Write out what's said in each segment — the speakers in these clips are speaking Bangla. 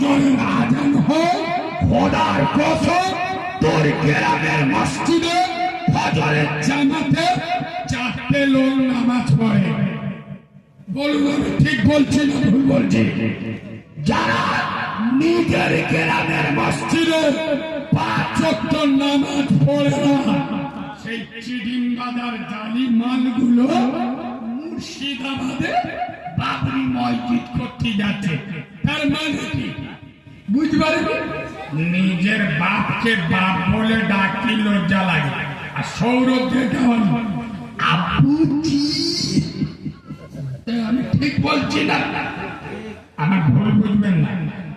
ফজরের আজান হয় খোদার কসম তোর গ্রামের মসজিদে ফজরের জামাতে চারটে লোক নামাজ পড়ে বলুন ঠিক বলছি না ভুল বলছি যারা নিজের গ্রামের মসজিদে পাঁচ নামাজ পড়ে না সেই চিডিম বাজার জালি মালগুলো মুর্শিদাবাদে বাবরি মসজিদ করতে যাচ্ছে তার মানে কি বুঝতে পারবি নিজের বাপকে বাপ বলে ডাকি লজ্জা লাগে। আর সৌরভকে কেমন? আবুজি আমি ঠিক বলছি না। আমার ভুল বুঝবেন না।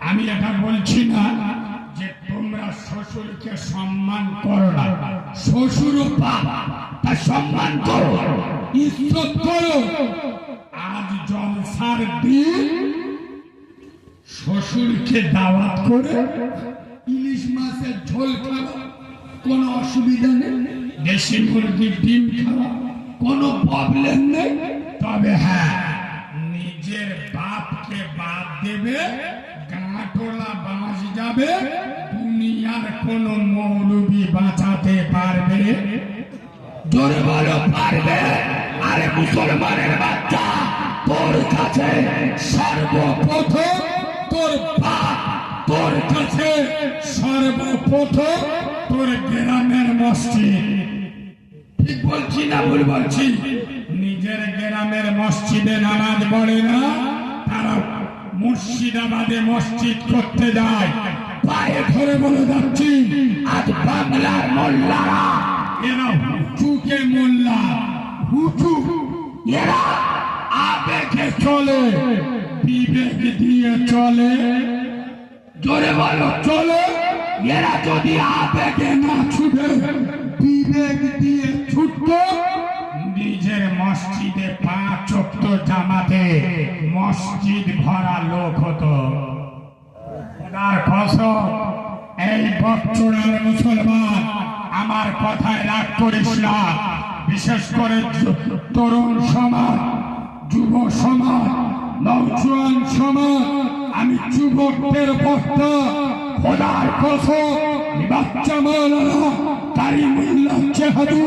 আমি এটা বলছি না যে তোমরা শ্বশুরকে সম্মান করো না। শ্বশুর বাপ তার সম্মান করো। ইজ্জত করো। আজ জলসার দিন শ্বশুরকে দাওয়াত করে ইলিশ মাছের ঝোল খাওয়া, কোনো অসুবিধা নেই। দেশি মুরগির ডিম খাওয়া, কোনো প্রবলেম নেই। তবে হ্যাঁ নিজের বাপকে বাদ দেবে, গাঁটোলা বাঁশ যাবে, দুনিয়ার কোন মৌলবি বাঁচাতে পারবে। জোরে বলো, পারবে? আরে মুসলমানের বাচ্চা, তোর কাছে সর্বপ্রথম তোর বাপ, তোর কাছে সর্বপ্রথম তোর গ্রামের মসজিদ। ঠিক বলছি না ভুল বলছি? নিজের গ্রামের মসজিদে নামাজ পড়ে না, তারা মুর্শিদাবাদে মসজিদ করতে যায়। পায়ে ধরে বলে যাচ্ছি, আজ বাংলার মোল্লারা, এরা হুচুকে মোল্লা, হুচু, এরা আবেগে চলে। বিবেক দিয়ে চলে। জোরে বলো। চলো। এরা যদি আবেগে না ছুটে, বিবেক দিয়ে ছুটতো, নিজের মসজিদে পাঁচ অক্ত জামাতে মসজিদ ভরা লোক হতো। খোদার কসম, এই বচ্চনের মুসলমান আমার কথায় রাগ করিস না। বিশেষ করে তরুণ সমাজ। যুব সমাজ, নৌজওয়ান সমাজ, আমি যুবকদের বক্তা, খোদার কসম বাচ্চা মাওলানা কারিমুল্লাহ চেহাদু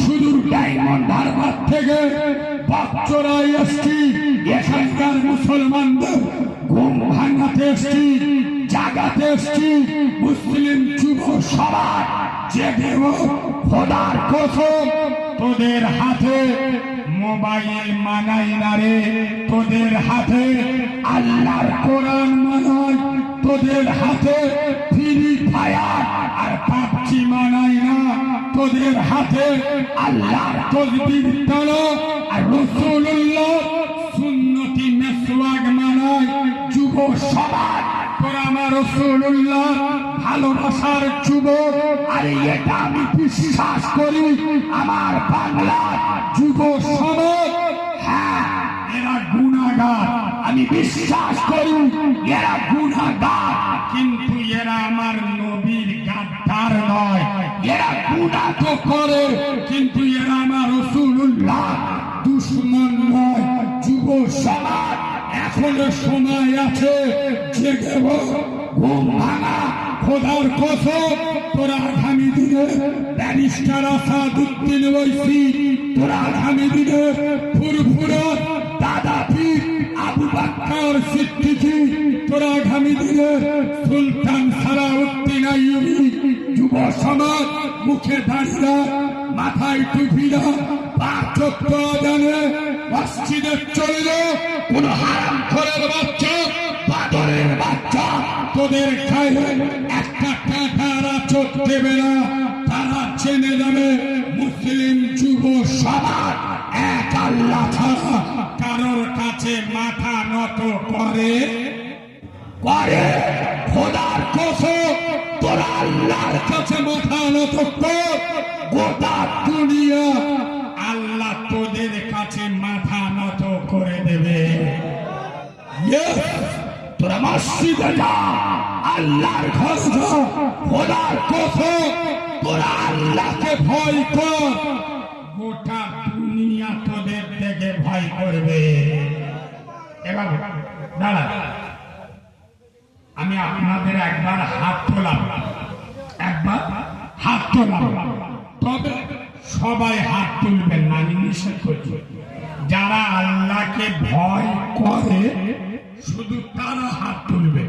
সুদূর ডায়মন্ড হারবার থেকে বাচ্চরা এসছি এখানকার মুসলমানদের ঘুম ভাঙাতে এসছি জাগাতে এসছি মুসলিম যুব সমাজ জেগে খোদার কসম, তোদের হাতে মোবাইল মানাই না রে। তোদের হাতে আল্লাহর কোরআন মানাই, তোদের হাতে ফ্রি ফায়ার আর পাবজি মানাই না। তোদের হাতে আল্লাহর তসবির তালো আর রসুল্লাহ সুন্নতি মেসওয়াক মানাই। যুব সমাজ আমার রসুল্লাহ ভালোবাসার যুবক। আরে এটা আমি বিশ্বাস করি, আমার বাংলার যুব সমাজ। হ্যাঁ এরা গুণাগার। আমি বিশ্বাস করি, এরা গুণাগার। কিন্তু এরা আমার নবীর গাদ্দার নয়। এরা গুণা তো করে, কিন্তু এরা আমার রসুল্লাহ দুশ্মন নয়। যুব সমাজ এখনও সময় আছে জেগে ঘুম ভাঙা। খোদার কসম, তোরা আগামী দিনে ব্যারিস্টার আসাদুদ্দিন ওইসি তোরা আগামী দিনে ফুরফুরা, দাদা পীর আবু বাক্কার সিদ্দিকী, তোরা আগামী দিনে সুলতান সালাউদ্দিন আইয়ুবী, যুব সমাজ মুখে দাঁড়িয়ে মাথায় টুপিরা পাঁচ জানে মসজিদে চলল, কোন হারাম খোরের বাচ্চা, বাদরের বাচ্চা। তোদের খাইলে একটা টাকারা চোখ দেবে না, তারা জেনে যাবে মুসলিম যুব সমাজ এক আল্লাহ কারোর কাছে মাথা নত করে। করে খোদার কসম, তোরা আল্লাহর কাছে মাথা নত কর, গোটা দুনিয়া মসজিদে যা আল্লাহর যা খোদার কসম, তোরা আল্লাহকে ভয় কর। গোটা দুনিয়া তোদের দেখে ভয় করবে। এবার দাঁড়া আমি আপনাদের একবার হাত তোলাম। একবার হাত তোলাম। তবে সবাই হাত তুলবেন না, আমি নিষেধ করছি। যারা আল্লাহকে ভয় করে শুধু তারা হাত তুলবে।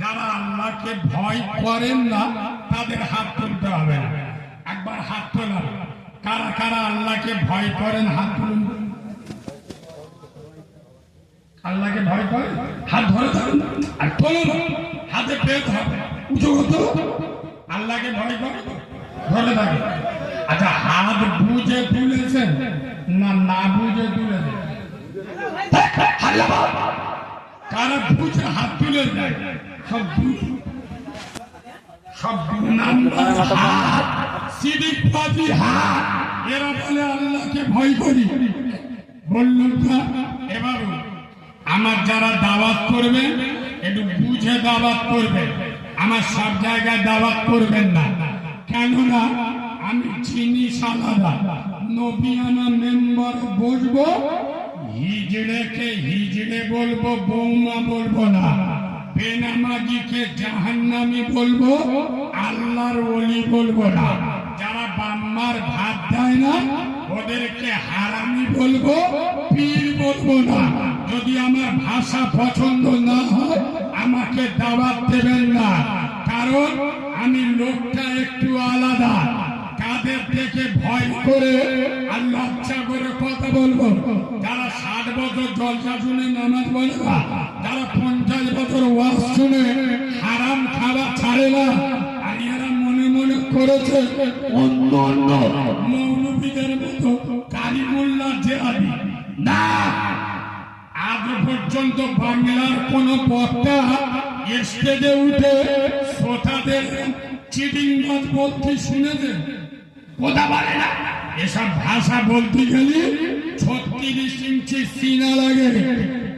যারা আল্লাহকে ভয় করেন না, তাদের হাত তুলতে হবে না। একবার হাত তোলাম কারা কারা আল্লাহকে ভয় করেন, হাত তুলুন। আল্লাহকে ভয় করে হাত ধরে থাকুন। আর তোলো না হাতে পেট হবে। উঁচু হতো আল্লাহকে ভয় করে ধরে থাকে আচ্ছা হাত বুঝে তুলেছেন না না বুঝে তুলেছেন? কারা বুঝে হাত তুলে যায় সব আমার যারা দাওয়াত করবে, একটু বুঝে দাওয়াত করবে। আমার সব জায়গায় দাওয়াত করবেন না। কেননা আমি জিনিস আলাদা নবিয়ানা মেম্বার বসবো হিজড়েকে হিজড়ে বলব, বৌমা বলব না। বেনামাজিকে জাহান্নামি বলব, আল্লাহর ওলি বলব না। যারা বাম্মার ভাত দেয় না, ওদেরকে হারামি বলব, পীর বলব না। যদি আমার ভাষা পছন্দ না হয়, আমাকে দাওয়াত দেবেন না। কারণ আমি লোকটা একটু আলাদা। কাদের থেকে ভয় করে আর লজ্জা করে কথা বলব। যারা ষাট বছর জলসা শুনে নামাজ বলে না, যারা পঞ্চাশ বছর ওয়াজ শুনে হারাম খাওয়া ছাড়ে না, আর এরা মনে মনে করেছে, অন্য অন্য মৌলবীদের মতো কারিমুল্লা জেহাদি না, আজ পর্যন্ত বাংলার কোন বক্তা স্টেজে উঠে, শ্রোতাদের চিটিংবাজ বলতে শুনেছেন কথা বলে না। এসব ভাষা বলতে গেলে ছত্রিশ ইঞ্চি সিনা লাগে।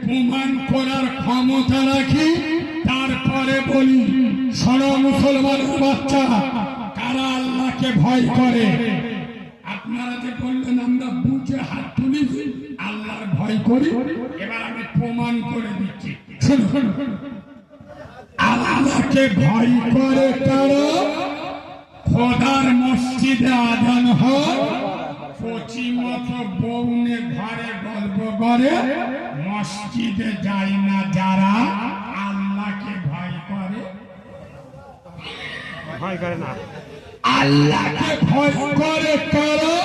প্রমাণ করার ক্ষমতা রাখি, তারপরে বলি, সর মুসলমানের বাচ্চা, কারা আল্লাহকে ভয় করে? আপনারা যে বললেন, আমরা বুঝে হাত তুলেছি আল্লাহর ভয় করি। এবার আমি প্রমাণ করে দিচ্ছি। আল্লাহকে ভয় করে কারও? খোদার মসজিদে আজান হয় কচি মতো বৌনে ঘরে গল্প করে মসজিদে যায় না যারা আল্লাহকে ভয় করে। ভয় করে না। আল্লাহকে ভয় করে কারও?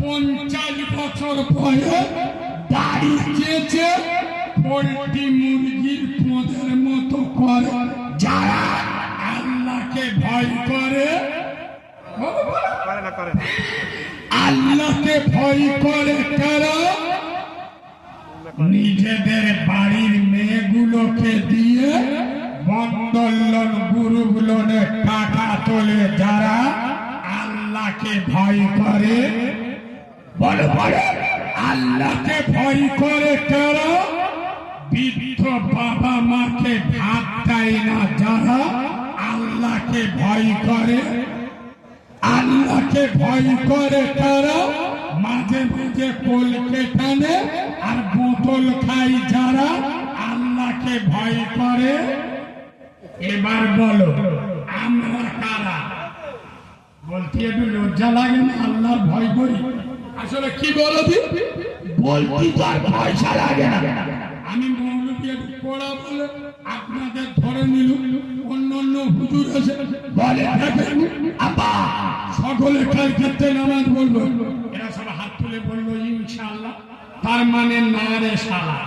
পঞ্চাশ বছর পরে দাড়ি চেয়েছে পোল্ট্রি মুরগির পোঁদের মতো করে। যারা আল্লাহকে ভয় করে? আল্লাহকে ভয় করে কারও? নিজেদের বাড়ির মেয়েগুলোকে দিয়ে বন্দোলন গুরুগুলোনে টাকা তোলে যারা আল্লাহকে ভয় করে। বলে বলে, আল্লাহকে ভয় করে কারও? বৃদ্ধ বাবা মাকে ভাত দেয় না যারা আল্লাহকে ভয় করে, আল্লাহকে ভয় করে তারা মাঝে মাঝে কোলকে টানে আর বোতল খাই যারা আল্লাহকে ভয় করে। এবার বলো, আমরা কারা? বলতে একটু লজ্জা লাগে না? আল্লাহর ভয় করি। আসলে কি বলো বলতে তো আর পয়সা লাগে আমি মৌলবী একটু পড়া বলে আপনাদের ধরে নিল অন্য হুজুর আছে, বলে আপা সকলে কাল ক্ষেত্রে নামাজ বলব এরা সব হাত তুলে বলল, ইনশাআল্লাহ, তার মানে না রে শালা।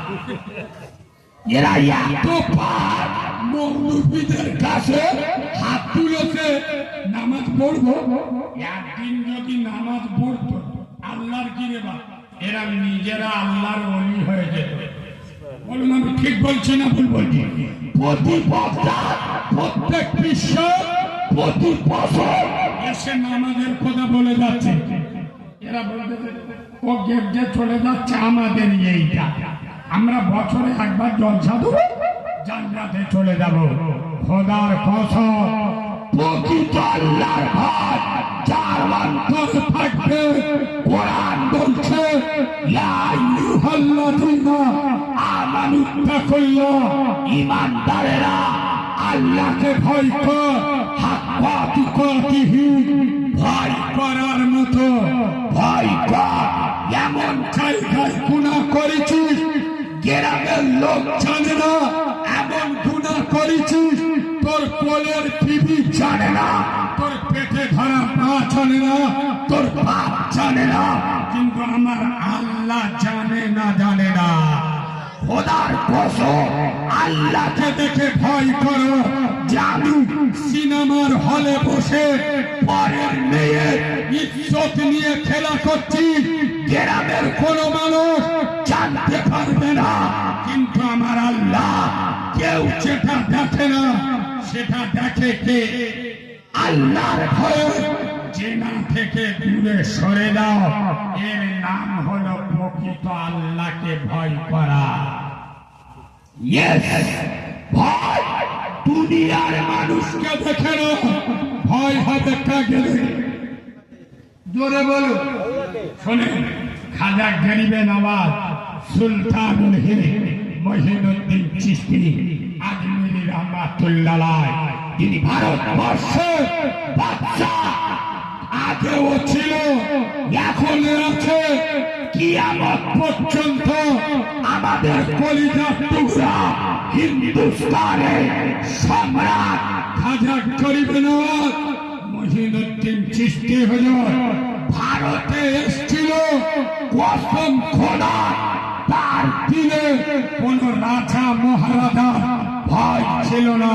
এরা এত পার মৌলবীদের কাছে হাত তুলেছে, নামাজ পড়ব? একদিন যদি নামাজ পড়তো, আল্লাহর কি রে বা এরা নিজেরা আল্লাহর অলি হয়ে যেত। বলুন আমি ঠিক বলছি না ভুল বলছি? প্রতি প্রত্যেক বিশ্ব প্রতি বছর এসে নামাজের কথা বলে যাচ্ছে। এরা বলতে ও গেট যে চলে যাচ্ছে আমাদের এইটা। আমরা বছরে একবার জলসা দেবো জান্নাতে চলে যাব। খোদার কসম। প্রকৃত ভাত যার অন্তর থাকবে কোরআন বলছে লা আইয়ুহাল্লাযীনা আমানু তাকুল্লাহ ঈমানদারেরা আল্লাহকে ভয় কর হাত ভয় করার মতো ভয় কর এমন জায়গায় গুণা করেছিস গ্রামের লোক জানে না এমন গুণা করেছিস কোলের টিভি জানে না, তোর পেটে ধরা পা জানে না, তোর বাপ জানে না, কিন্তু আমার আল্লাহ জানে না জানে না। খোদার কসম, আল্লাহকে দেখে ভয় করো জানু সিনেমার হলে বসে পরের মেয়ে ইজ্জত নিয়ে খেলা করছি। গ্রামের কোন মানুষ জানতে পারবে না, কিন্তু আমার আল্লাহ কেউ যেটা দেখে না। সেটা দেখে কে? আল্লাহর ভয়ে। জেনা থেকে দূরে সরে দাও এর নাম হলো প্রকৃত আল্লাহকে ভয় করা। ভয়। দুনিয়ার মানুষকে দেখে ভয় হবে কাকে? জোরে বলো। শোনেন খাজা গরিবে নওয়াজ সুলতানুল হিন্দ মহিনুদ্দিন চিস্তি রহমাতুল্লাহ তিনি ভারতবর্ষের বাচ্চা আগেও ছিল এখন আছে। কিয়ামত পর্যন্ত আমাদের কলিজা টুকরা হিন্দুস্তানের সম্রাট খাজা গরিবে নওয়াজ, মহিনুদ্দিন চিস্তি হুজুর ভারতে এসেছিল। কসম তার দিলে কোন রাজা মহারাজা ভয় ছিল না।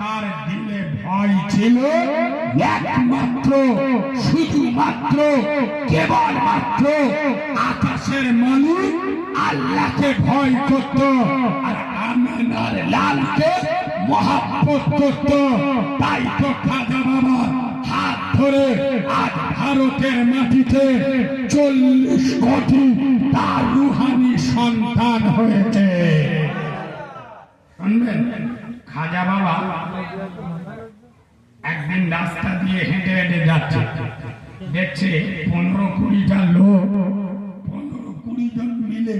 তার দিলে ভয় ছিল একমাত্র, শুধুমাত্র, কেবলমাত্র আকাশের মালিক আল্লাহকে ভয় করত আর আমিনার লালকে মহাব্বত করত। তাই তো খাজা বাবা হাত ধরে আজ ভারতের মাটিতে চল্লিশ কোটি তার রুহানি সন্তান হয়েছে। শুনবেন? খাজা বাবা একদিন রাস্তা দিয়ে হেঁটে হেঁটে যাচ্ছে। দেখছে পনেরো কুড়িটা লোক, পনেরো কুড়ি জন মিলে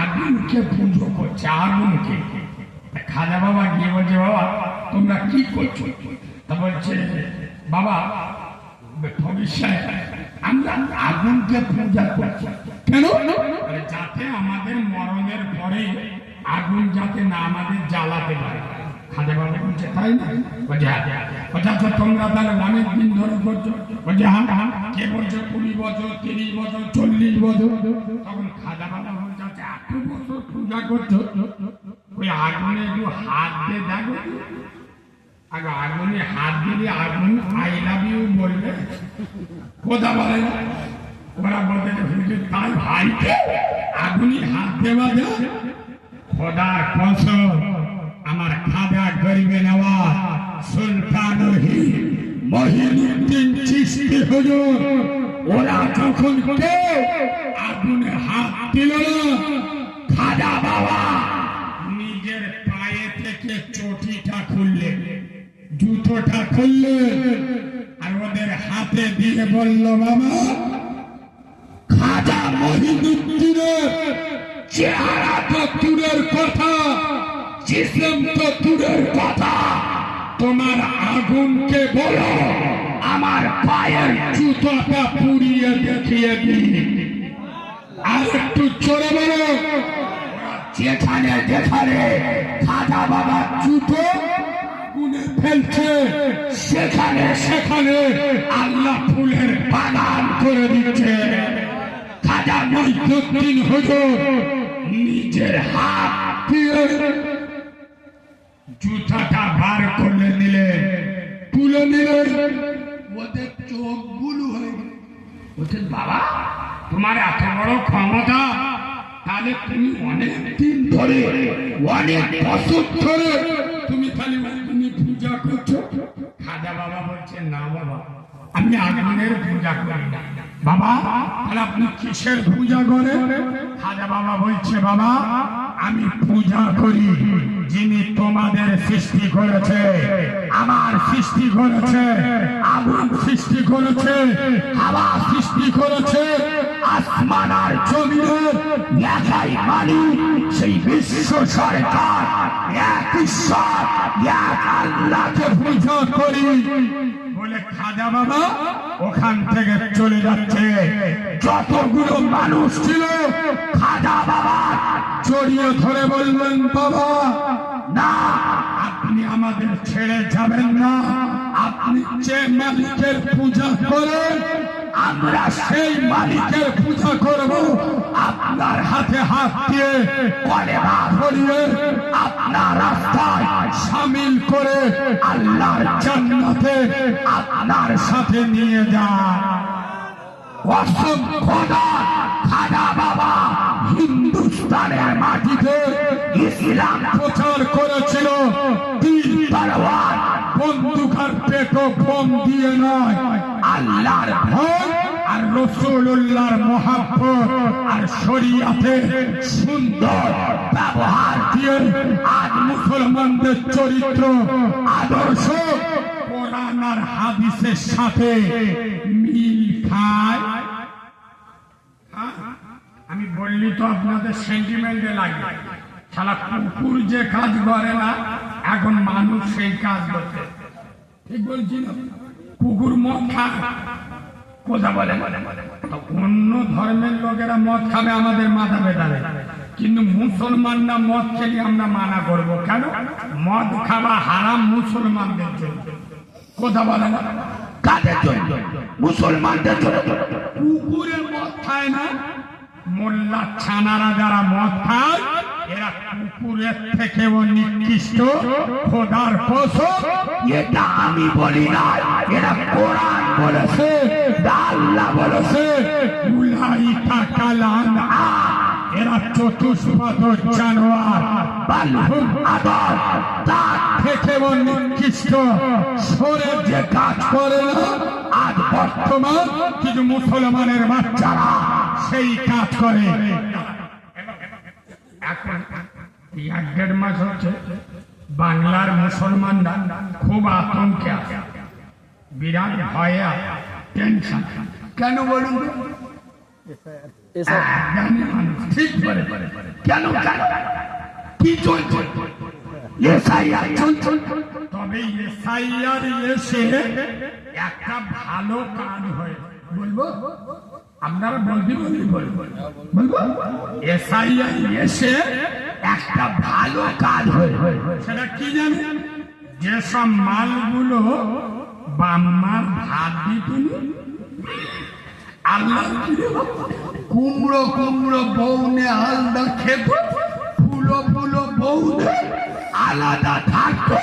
আগুনকে পুজো করছে, আগুনকে। খাজা বাবা গিয়ে বলছে, বাবা, তোমরা কি করছ? তা বলছে, বাবা ভবিষ্যৎ আমরা আগুনকে পূজা করছি। কেন? যাতে আমাদের মরণের পরে আগুন যাতে না আমাদের জ্বালাতে পারে। বাবা বলছে তাই না? বলছে হ্যাঁ। করছ হ্যাঁ হ্যাঁ। বলছে? কুড়ি বছর, তিরিশ বছর, চল্লিশ বছর? এত বছর করছ। ওই আগুনে হাত আগে আগুনে হাত দিলে আগুন, আই লাভ ইউ বলবে। বলে? ওরা বলতে তাই ভাইকে আগুনে হাত দেওয়া যায়। খোদার কসম আমার খাজা গরিবে নেওয়া, সুলতান মহিনুদ্দিন চিস্তি হুজুর, ওরা যখন কেউ আগুনে হাত দিল না খাজা বাবা, নিজের পায়ে থেকে চটিটা খুললে, জুতোটা খুললে, আর ওদের হাতে দিয়ে বলল, বাবা খাজা মহিনুদ্দিনের চেহারা তো দূরের কথা, জিসম তো দূরের কথা। তোমার আগুনকে বলো, আমার পায়ের জুতোটা পুড়িয়ে দেখিয়ে দিই। আর একটু চড়ে বলো, যেখানে যেখানে খাজা বাবা জুতো গুনে ফেলছে, সেখানে সেখানে আল্লাহ ফুলের বাগান করে দিচ্ছে। খাজা মহিউদ্দিন হুজুর নিজের হাত দিয়ে জুতাটা বার করে নিলেন তুলে নিলেন ওদের চোখগুলো হয়ে গেল। বলছেন, বাবা, তোমার এত বড় ক্ষমতা, তাহলে তুমি অনেক দিন ধরে, অনেক বছর ধরে তুমি খালি তুমি পূজা করছ? খাজা বাবা বলছে, না বাবা, আমি আগুনের পূজা করি না। বাবা তাহলে আপনি কিসের পূজা করে? খাজা বাবা বলছে, বাবা, আমি পূজা করি যিনি তোমাদের সৃষ্টি করেছে। আমার সৃষ্টি করেছে, আগুন সৃষ্টি করেছে, হাওয়া সৃষ্টি করেছে, আসমান আর জমিনের মালিক সেই বিশ্ব সরকার, এক ঈশ্বর, এক আল্লাহকে পূজা করি। বলে, খাজা বাবা, ওখান থেকে চলে যাচ্ছে। যতগুলো মানুষ ছিল, খাজা বাবা চড়িয়ে ধরে বললেন, বাবা, না, আপনি আমাদের ছেড়ে যাবেন না। আপনি যে মালিকের পূজা করেন আমরা সেই মালিকের পূজা করব। আপনার হাতে হাত দিয়ে কলেমা ধরিয়ে আপনার রাস্তায় সামিল করে আল্লাহর জান্নাতে আপনার সাথে নিয়ে যান। অসংখ্য হিন্দুস্তানের মাটিতে ইসলাম প্রচার করেছিল। বন্দুক আর পেটো বোম দিয়ে নয়। আল্লাহর ভয় আর রসুল্লাহর মহাব্বত আর শরিয়াতে সুন্দর ব্যবহার দিয়ে আজ মুসলমানদের চরিত্র, আদর্শ কোরআন হাদিসের সাথে মিল খায়। হ্যাঁ? আমি বললি তো আপনাদের সেন্টিমেন্টে লাগে। শালা কুকুর যে কাজ করে না, এখন মানুষ সেই কাজ করছে। ঠিক বলছি না? কুকুর মদ খা। কথা বলে। অন্য ধর্মের লোকেরা মদ খাবে আমাদের মাথা বেটাবে কিন্তু মুসলমানরা মদ খেলে আমরা মানা করব কেন? মদ খাওয়া হারাম মুসলমানদের জন্য। কথা বলে। না কাদের জন্য? মুসলমানদের জন্য। কুকুরে মদ খায় না মোল্লা ছানারা যারা মদ খায় এরা কুকুরের থেকেও নিকৃষ্ট খোদার কসম এটা আমি বলি না এরা কোরআন বলেছে আল্লাহ বলেছে। উলাইকা কালান এরা চতুষ্পদ জানোয়ার। বালহুম আদর তার থেকেও নিকৃষ্ট সরে যে কাজ করে না আজ বর্তমান কিছু মুসলমানের বাচ্চারা সেই কাজ করে। এখন এক দেড় মাস হচ্ছে বাংলার মুসলমানরা খুব আতঙ্কে আছে। বিরাট ভয়ে টেনশন কেন বলুন? ঠিক করে কেন? কি চলছে? এসআইআর চলছে তবে এসআইআর এসে একটা ভালো কাজ হয়ে। বলব? আপনারা বলবি বলবি বলব? বলব? এসআইআর এসে একটা ভালো কাজ হয়ে। সেটা কি জানেন যেসব মালগুলো বাম্মার ভাত দিতুন আল্লাহ কুমড়ো কুমড়ো বৌনে আলদা খেত ফুলো ফুলো বৌনে আলাদা থাকতো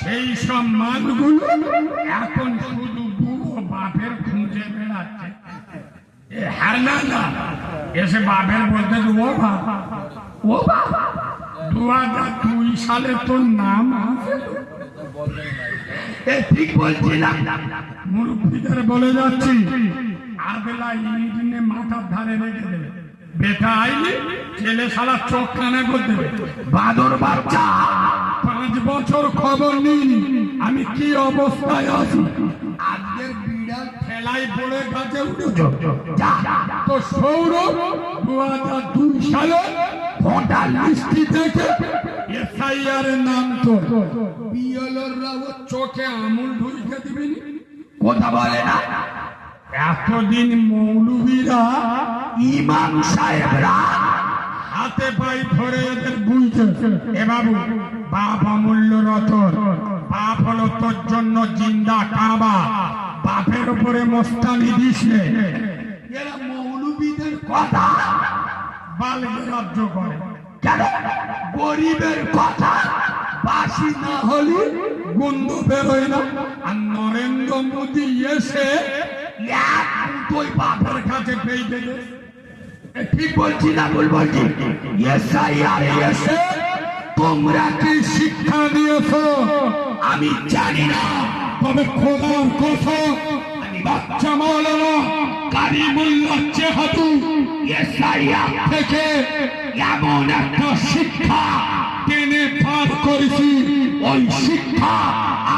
সেই সব মালগুলো এখন শুধু বুড়ো বাপের খুঁজে বেড়াচ্ছে। হ্যাঁ না না এসে বাপের বলতে ও বাবা ও বাবা দু হাজার দুই সালে তোর নাম ঠিক বলছিলাম মুরব্বীদের বলে যাচ্ছি আবেলা ইঞ্জিনে মাথার ধারে রেখে দেবে। বেটা আইলে ছেলে সারা চোখ কানা করে দেবে। বাদর বাচ্চা, পাঁচ বছর খবর নিন আমি কি অবস্থায় আছি? আজকের বিড়াল ঠেলাই পড়ে গাছে উঠেছ। তো সৌরভ দু হাজার দুই সালে ভোটার লিস্টি থেকে এসআইআর এর নাম তো বিএলওরা ও চোখে আমুল ঢুকে দিবেন কথা বলে না। এতদিন মৌলবীরা ইমাম সাহেবরা। হাতে পাই ধরে এদের বুঝছে এ বাবু বাপ অমূল্য রতন। বাপ হলো তোর জন্য জিন্দা কাবা। বাপের উপরে মোস্তানি দিছে। এরা মৌলবীদের কথা বাল রাজ্য করে। কেন? গরিবের কথা। বাসি না হলে গন্ধ বেরোয় না। আর নরেন্দ্র মোদী এসে কাছে পেয়ে বলছি না তোমরা কি শিক্ষা দিয়েছ? আমি জানি না। তবে খোদার কথা বাচ্চা মাওলানা কারিমুল্লাহ চেহাতু থেকে এমন একটা শিক্ষা টেনে পার করেছি। ওই শিক্ষা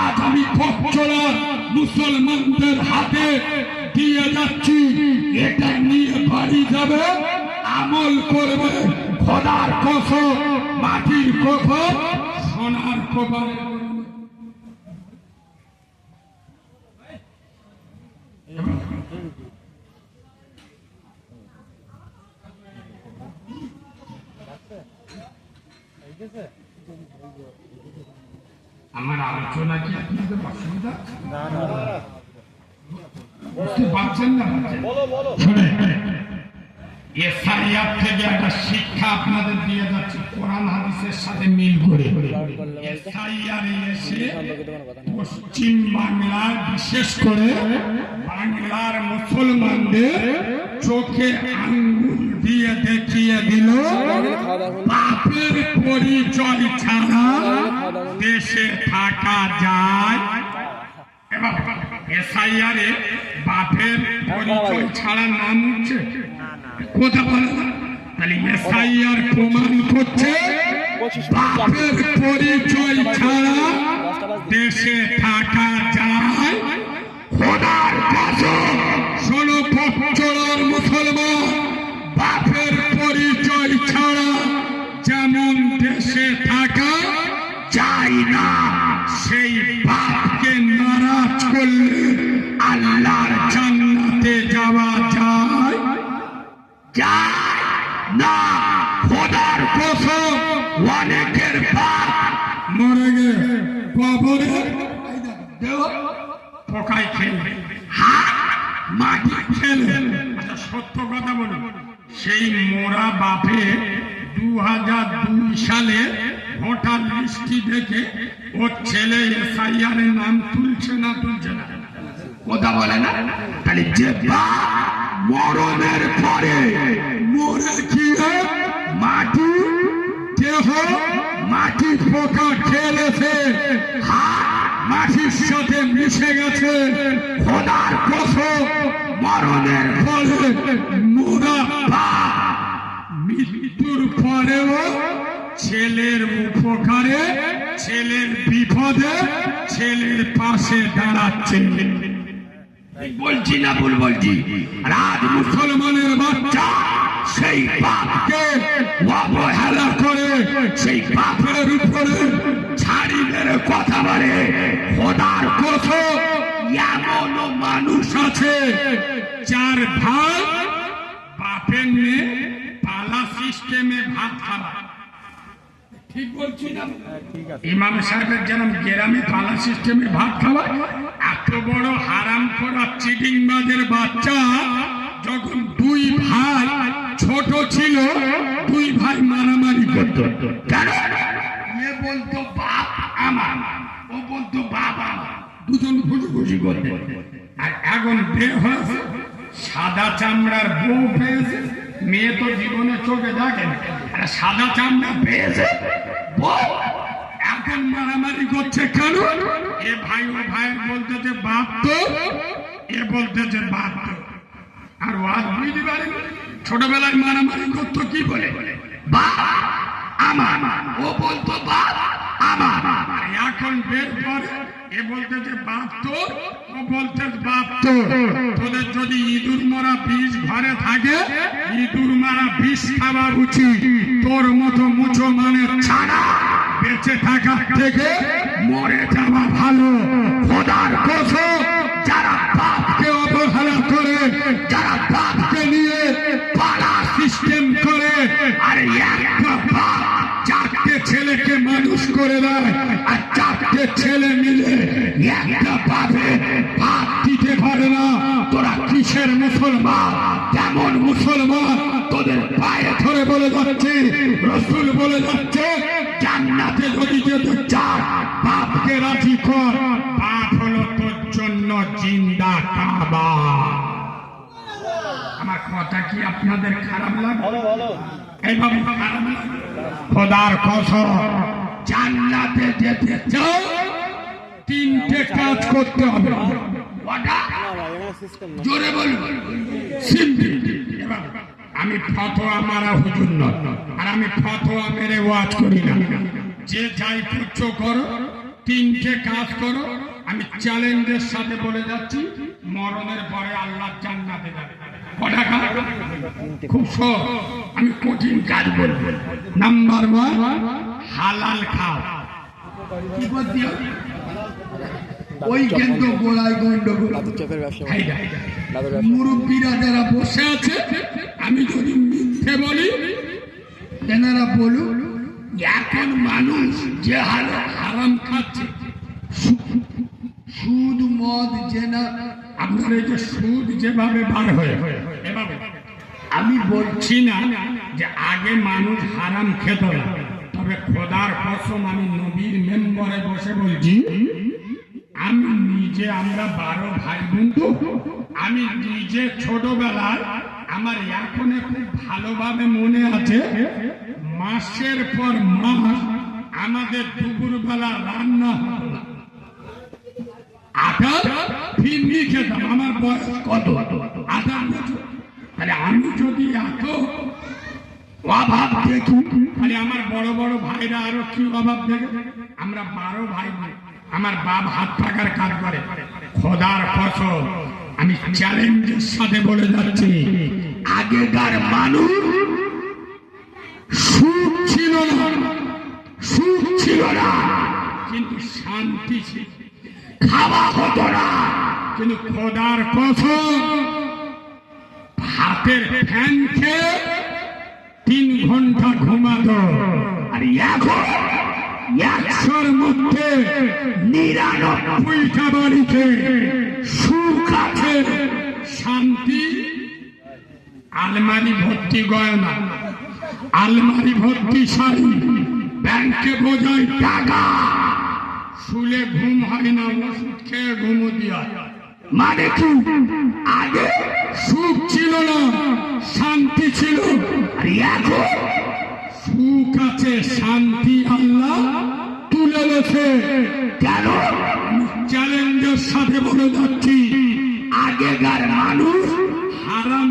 আজ আমি পথচলার মুসলমানদের হাতে দিয়ে যাচ্ছি। এটা নিয়ে বাড়ি যাবে, আমল করবে। খোদার কসম, মাটির কফর সোনার কবর আমার আলোচনা কি আপনাদের অসুবিধা? বুঝতে পারছেন না শুনে এসআইআর থেকে একটা শিক্ষা আপনাদের দিয়ে যাচ্ছে কোরআন হাদিসের সাথে মিল করে। এসআইআর এসে পশ্চিম বাংলার বিশেষ করে বাংলার মুসলমানদের চোখে আঙ্গুল দিয়ে দেখিয়ে দিল বাপের পরিচয় ছাড়া দেশে থাকা যায়। বাপের পরিচয় ছাড়া নাম উঠছে কথা বলে? প্রমাণ করছে পরিচয় ছাড়া দেশে থাকা যায়। খোদার সেই বাপকে নারাজ করলে আল্লাহর জান্নাতে যাওয়া যায়? যায় না। খোদার কসম, অনেকের বাপ মরে গে কবরে খেলে হাত মাটি খেলে আচ্ছা সত্য কথা বলুন সেই মোরা বাপে দু হাজার দুই সালে দেখে ওর ছেলে এসআইআর নাম তুলছে না তুলছে না। কথা বলে না? তাহলে যে মরণের পরে মরে গিয়ে মাটি, দেহ, মাটি পোকা খেলেছে হাত মাটির সাথে মিশে গেছে। খোদার কসম, মরণের ফলে মোরা মৃত্যুর পরেও ছেলের উপকারে, ছেলের বিপদে, ছেলের পাশে দাঁড়াচ্ছে। বলছি না ভুল বলছি। রাজ মুসলমানের বাচ্চা, সেই অবহেলা করে, সেই উপরে ছাড়ি মেরে কথা বলে। খোদার কসম এমন মানুষ আছে চার ভাই বাপের মেয়ে পালা সিস্টেমে ভাত খাওয়া ঠিক বলছি না ইমাম সাহেবের যেন গ্রামে পালা সিস্টেমে ভাত খাওয়া এত বড় হারাম করা চিটিং বাজের বাচ্চা যখন দুই ভাই ছোট ছিল দুই ভাই মারামারি করত। কেন? বলতো বাপ আমার ও বলতো আমার। দুজন খুশি খুশি করতে। আর এখন বিয়ে হয়েছে সাদা চামড়ার বউ পেয়েছে। মেয়ে তো জীবনে চোখে দেখে না। সাদা চামড়া পেয়েছে। এখন মারামারি করছে কেন? এ ভাই ও ভাইয়ের বলতেছে, বাপ তো। এ বলতেছে, বাপ তো। আর ও আজ বুঝতে পারে ছোটবেলায় মারামারি করতো কি বলে? বাপ, আমার। ও বলতো, বাপ। এখন বের করে। এ বলতেছে তো ও বলতেছে তো তোদের যদি ইঁদুর মারা বিষ ঘরে থাকে, ইঁদুর মারা বিষ খাওয়া উচিত। তোর মতো মুছো মানে ছাড়া বেঁচে থাকার থেকে মরে যাওয়া ভালো। খোদার কসম, যারা বাপ কে অবহেলা করে, যারা বাপ কে নিয়ে পালা সিস্টেম করে, আরে একটা বাপ ছেলেকে মানুষ করে দেয় আর চারটে ছেলে মিলে একটা পাবে। হাত দিতে পারে না। তোরা কিসের মুসলমান? তেমন মুসলমান? তোদের পায়ে ধরে বলে যাচ্ছে, রসুল বলে যাচ্ছে, জান্নাতে যদি যেতে চার বাপকে রাজি কর। বাপ হলো তোর জন্য জিন্দা কাবা। আমার কথা কি আপনাদের খারাপ লাগে খোদার জান্নাতে যেতে চাও, তিনটে কাজ করতে হবে। জোরে আমি ফতোয়া মারা হুজুর নয়, আর আমি ফতোয়া মেরে ওয়াজ করি না। যে যাই করছ করো, তিনটে কাজ করো। আমি চ্যালেঞ্জের সাথে বলে যাচ্ছি, মরণের পরে আল্লাহ জান্নাতে যাবে। খুব সহজ আমি কঠিন কাজ বলব। নাম্বার ওয়ান হালাল খাও। কি করতে ওই কিন্তু গোড়ায় গন্ডগোল। মুরব্বীরা যারা বসে বসে আছে আমি যদি মিথ্যে বলি তেনারা বলুন এখন মানুষ যে হারে হারাম খাচ্ছে সুদ মদ জেনা, আপনার এই যে সুদ যেভাবে বার হয়ে, এভাবে। আমি বলছি না যে আগে মানুষ হারাম খেত না, তবে খোদার কসম আমি নবীর মেম্বরে বসে বলছি, আমি নিজে আমরা বারো ভাই বোন তো, আমি নিজে ছোটবেলায় আমার এখনও খুব ভালোভাবে মনে আছে, মাসের পর মাস আমাদের দুপুরবেলা রান্না না খেতাম আমার বয়স কত? তাহলে আমি যদি এত অভাব দেখি, তাহলে আমার বড় বড় ভাইরা আরও কি অভাব দেখে? আমরা বারো ভাই বোন। আমার বাপ হাত থাকার কাজ করে। খোদার ফসল। আমি চ্যালেঞ্জের সাথে বলে যাচ্ছি। আগেকার মানুষ সুখ ছিল না। সুখ ছিল না। কিন্তু শান্তি ছিল। খাওয়া হতো না। কিন্তু খোদার কসম হাতের ফ্যান খেয়ে তিন ঘণ্টা ঘুমাতো। আর এখন একশোর মধ্যে নিরানব্বই দুইটা বাড়িতে সুখ আছে, শান্তি, আলমারি ভর্তি গয়না, আলমারি ভর্তি শাড়ি, ব্যাংকে বোঝায় টাকা। শুলে ঘুম হয় না ওষুধ খেয়ে ঘুমো দিয়া। মানে কি? আগে? সুখ ছিল না শান্তি ছিল। এখন? সুখ আছে শান্তি আল্লাহ তুলে গেছে কেন? চ্যালেঞ্জের সাথে বলে যাচ্ছি। আগেকার মানুষ হারাম